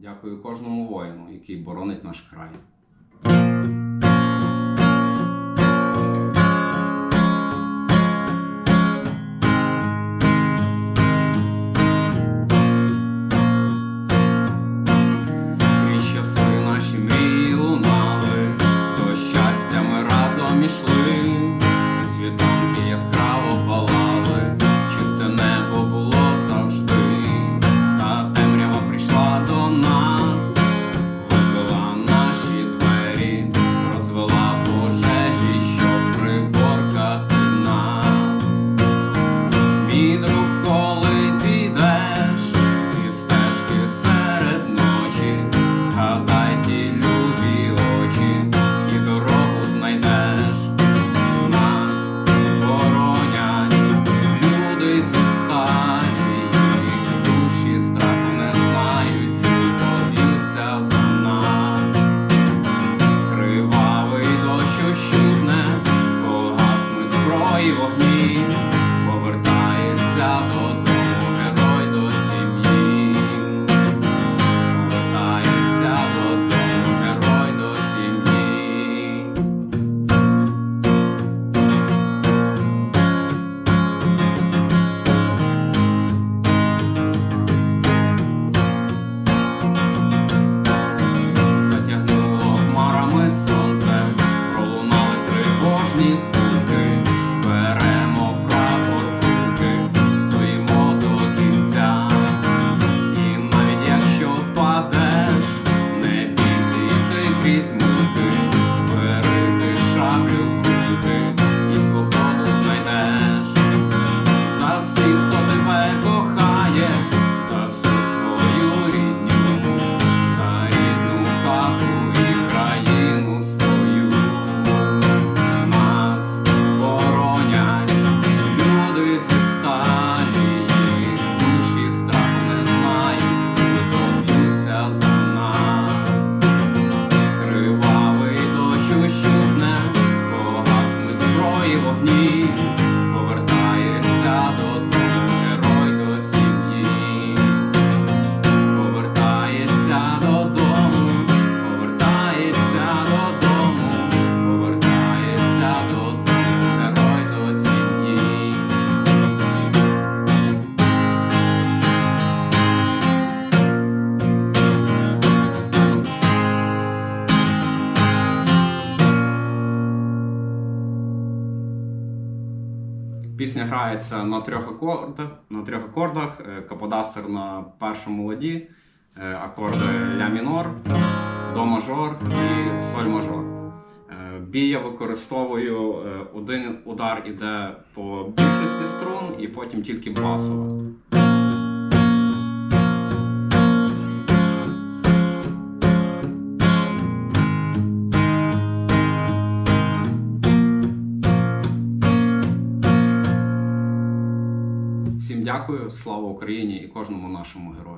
Дякую кожному воїну, який боронить наш край. Пісня грається на трьох акордах, на трьох акордах, е, каподастер на першому ладі, е, акорди ля мінор, до мажор і соль мажор. Е, Бій я використовую один удар іде по більшості струн і потім тільки басово. дякую, слава Україні і кожному нашому герою.